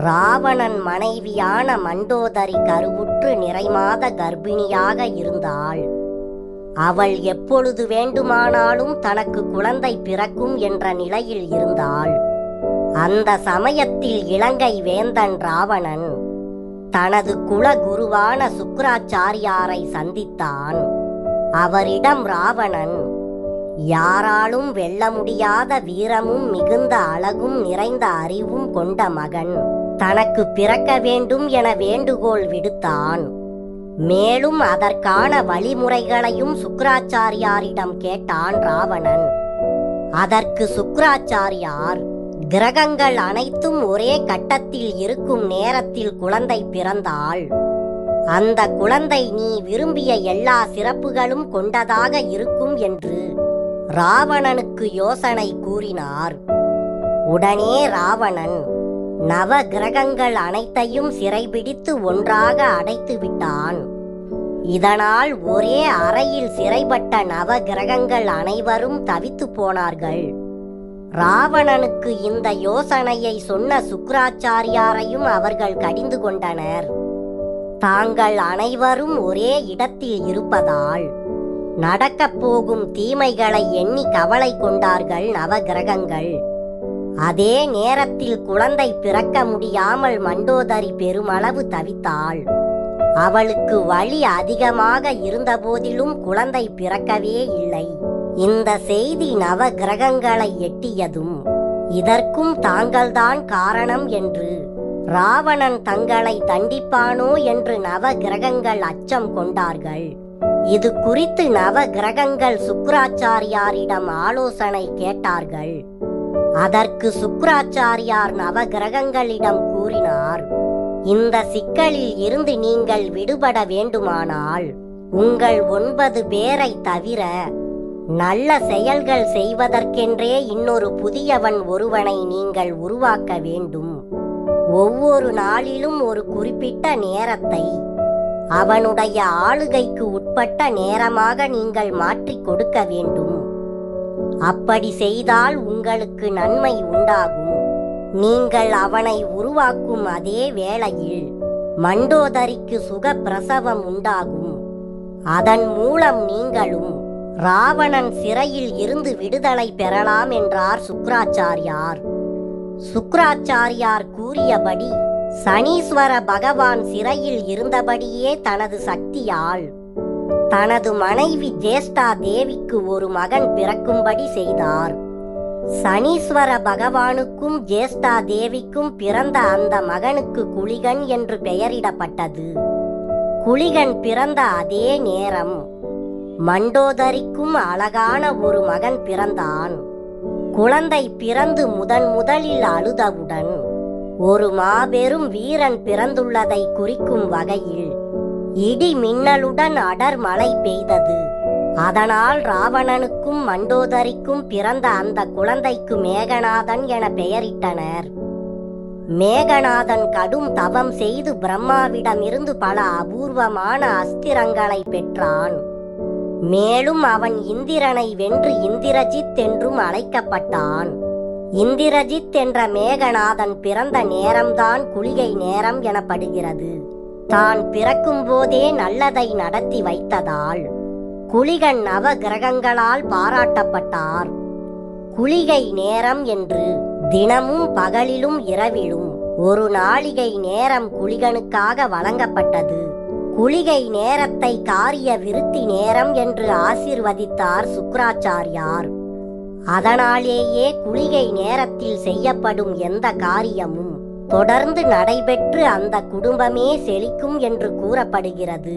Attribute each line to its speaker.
Speaker 1: ராவணன் மனைவியான மண்டோதரி கருவுற்று நிறைமாத கர்ப்பிணியாக இருந்தாள். அவள் எப்பொழுது வேண்டுமானாலும் தனக்கு குழந்தை பிறக்கும் என்ற நிலையில் இருந்தாள். அந்த சமயத்தில் இலங்கை வேந்தன் ராவணன் தனது குலகுருவான சுக்ராச்சாரியாரை சந்தித்தான். அவரிடம் ராவணன் யாராலும் வெல்ல முடியாத வீரமும் மிகுந்த அழகும் நிறைந்த அறிவும் கொண்ட மகன். தனக்கு பிறக்க வேண்டும் என வேண்டுகோள் விடுத்தான். மேலும் அதற்கான வழிமுறைகளையும் சுக்ராச்சாரியாரிடம் கேட்டான் ராவணன். அதற்கு சுக்ராச்சாரியார் கிரகங்கள் அனைத்தும் ஒரே கட்டத்தில் இருக்கும் நேரத்தில் குழந்தை பிறந்தால் அந்த குழந்தை நீ விரும்பிய எல்லா சிறப்புகளும் கொண்டதாக இருக்கும் என்று ராவணனுக்கு யோசனை கூறினார். உடனே ராவணன் நவ கிரகங்கள் அனைத்தையும் சிறைபிடித்து ஒன்றாக அடைத்து விட்டான். இதனால் ஒரே அறையில் சிறைப்பட்ட நவ கிரகங்கள் அனைவரும் தவித்து போனார்கள். ராவணனுக்கு இந்த யோசனையை சொன்ன சுக்ராச்சாரியாரையும் அவர்கள் கடிந்து கொண்டனர். தாங்கள் அனைவரும் ஒரே இடத்தில் இருப்பதால் நடக்கப் போகும் தீமைகளை எண்ணி கவலை கொண்டார்கள் நவகிரகங்கள். அதே நேரத்தில் குழந்தை பிறக்க முடியாமல் மண்டோதரி பெருமளவு தவித்தாள். அவளுக்கு வழி அதிகமாக இருந்தபோதிலும் குழந்தை பிறக்கவே இல்லை. இந்த செய்தி நவ கிரகங்களை எட்டியதும் இதற்கும் தாங்கள்தான் காரணம் என்று ராவணன் தங்களை தண்டிப்பானோ என்று நவ கிரகங்கள் அச்சம் கொண்டார்கள். இது குறித்து நவ கிரகங்கள் சுக்ராச்சாரியாரிடம் ஆலோசனை கேட்டார்கள். அதற்கு சுக்ராச்சாரியார் நவகிரகங்களிடம் கூறினார் இந்த சிக்கலில் இருந்து நீங்கள் விடுபட வேண்டுமானால் உங்கள் ஒன்பது பேரை தவிர நல்ல செயல்கள் செய்வதற்கென்றே இன்னொரு புதியவன் ஒருவனை நீங்கள் உருவாக்க வேண்டும். ஒவ்வொரு நாளிலும் ஒரு குறிப்பிட்ட நேரத்தை அவனுடைய ஆளுகைக்கு உட்பட்ட நேரமாக நீங்கள் மாற்றிக் கொடுக்க வேண்டும். அப்படி செய்தால் உங்களுக்கு நன்மை உண்டாகும். நீங்கள் அவனை உருவாக்கும் அதே வேளையில் மண்டோதரிக்கு சுக பிரசவம் உண்டாகும். அதன் மூலம் நீங்களும் ராவணன் சிறையில் இருந்து விடுதலை பெறலாம் என்றார் சுக்ராச்சாரியார். சுக்ராச்சாரியார் கூறியபடி சனீஸ்வர பகவான் சிறையில் இருந்தபடியே தனது சக்தியால் தனது மனைவி ஜேஷ்டா தேவிக்கு ஒரு மகன் பிறக்கும்படி செய்தார். சனீஸ்வர பகவானுக்கும் ஜேஷ்டா தேவிக்கும் பிறந்த அந்த மகனுக்கு குளிகன் என்று பெயரிடப்பட்டது. குளிகன் பிறந்த அதே நேரம் மண்டோதரிக்கும் அழகான ஒரு மகன் பிறந்தான். குழந்தை பிறந்து முதன் முதலில் அழுதவுடன் ஒரு மாபெரும் வீரன் பிறந்துள்ளதை குறிக்கும் வகையில் இடி மின்னலுடன் அடர் மழை பெய்தது. அதனால் ராவணனுக்கும் மண்டோதரிக்கும் பிறந்த அந்த குழந்தைக்கு மேகநாதன் என பெயரிட்டனர். மேகநாதன் கடும் தவம் செய்து பிரம்மாவிடமிருந்து பல அபூர்வமான அஸ்திரங்களை பெற்றான். மேலும் அவன் இந்திரனை வென்று இந்திரஜித் என்றும் அழைக்கப்பட்டான். இந்திரஜித் என்ற மேகநாதன் பிறந்த நேரம்தான் குளிகை நேரம் எனப்படுகிறது. தான் பிறக்கும் போதே நல்லதை நடத்தி வைத்ததால் குளிகன் நவ கிரகங்களால் பாராட்டப்பட்டார். குளிகை நேரம் என்று தினமும் பகலிலும் இரவிலும் ஒரு நாளிகை நேரம் குளிகனுக்காக வழங்கப்பட்டது. குளிகை நேரத்தை காரிய விருத்தி நேரம் என்று ஆசிர்வதித்தார் சுக்ராச்சாரியார் அதனாலேயே குளிகை நேரத்தில் செய்யப்படும் எந்த காரியமும் தொடர்ந்து நடைபெற்று அந்த குடும்பமே செழிக்கும் என்று கூறப்படுகிறது.